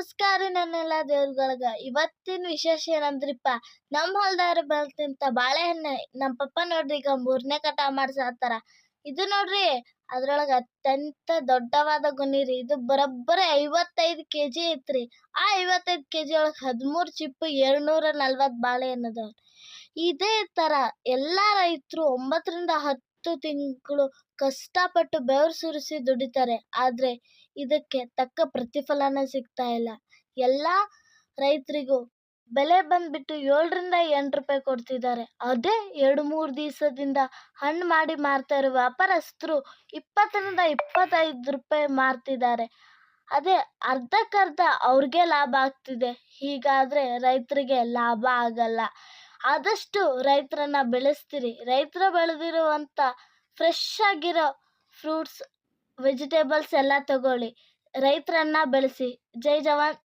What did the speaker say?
ನಮಸ್ಕಾರ ನನ್ನೆಲ್ಲ ದೇವ್ರಗಳಗ. ಇವತ್ತಿನ ವಿಶೇಷ ಏನಂದ್ರಿಪ್ಪ ನಮ್ಮ ಹೊಲ್ದಾರ ಬೆಳ್ತಿಂತ ಬಾಳೆಹಣ್ಣು ನಮ್ಮ ಪಪ್ಪ ನೋಡ್ರಿ ಈಗ ಮೂರನೇ ಕಟ ಮಾಡ್ಸಾತಾರ ಇದು ನೋಡ್ರಿ, ಅದ್ರೊಳಗ ಅತ್ಯಂತ ದೊಡ್ಡವಾದ ಗುಣಿ ರೀ ಇದು ಬರೋಬ್ಬರಿ ಐವತ್ತೈದು ಕೆ ಜಿ ಐತ್ರಿ. ಆ ಐವತ್ತೈದು ಕೆ ಜಿ ಒಳಗೆ ಹದಿಮೂರು ಚಿಪ್ಪು ಏಳ್ನೂರ ನಲ್ವತ್ತು ಬಾಳೆಹಣ್ಣದ ಇದೇ ಥರ ಎಲ್ಲಾ ರೈತರು ಒಂಬತ್ತರಿಂದ ಹತ್ತು ತಿಂಗಳು ಕಷ್ಟಪಟ್ಟು ಬೆವರು ಸುರಿಸಿ ದುಡಿತಾರೆ. ಆದರೆ ಇದಕ್ಕೆ ತಕ್ಕ ಪ್ರತಿಫಲನೇ ಸಿಗ್ತಾ ಇಲ್ಲ. ಎಲ್ಲ ರೈತರಿಗೂ ಬೆಲೆ ಬಂದ್ಬಿಟ್ಟು ಏಳರಿಂದ ಎಂಟು ರೂಪಾಯಿ ಕೊಡ್ತಿದ್ದಾರೆ. ಅದೇ ಎರಡು ಮೂರು ದಿವಸದಿಂದ ಹಣ್ಣು ಮಾಡಿ ಮಾರ್ತಾ ಇರೋ ವ್ಯಾಪಾರಸ್ಥರು ಇಪ್ಪತ್ತರಿಂದ ಇಪ್ಪತ್ತೈದು ರೂಪಾಯಿ ಮಾರ್ತಿದ್ದಾರೆ. ಅದೇ ಅರ್ಧಕ್ಕರ್ಧ ಅವ್ರಿಗೆ ಲಾಭ ಆಗ್ತಿದೆ. ಹೀಗಾದರೆ ರೈತರಿಗೆ ಲಾಭ ಆಗಲ್ಲ. ಆದಷ್ಟು ರೈತರನ್ನ ಬೆಳೆಸ್ತಿರಿ. ರೈತರು ಬೆಳೆದಿರುವಂಥ ಫ್ರೆಶ್ ಆಗಿರೋ ಫ್ರೂಟ್ಸ್ ವೆಜಿಟೇಬಲ್ಸ್ ಎಲ್ಲ ತಗೊಳ್ಳಿ. ರೈತರನ್ನ ಬೆಳೆಸಿ. ಜೈ ಜವಾನ್.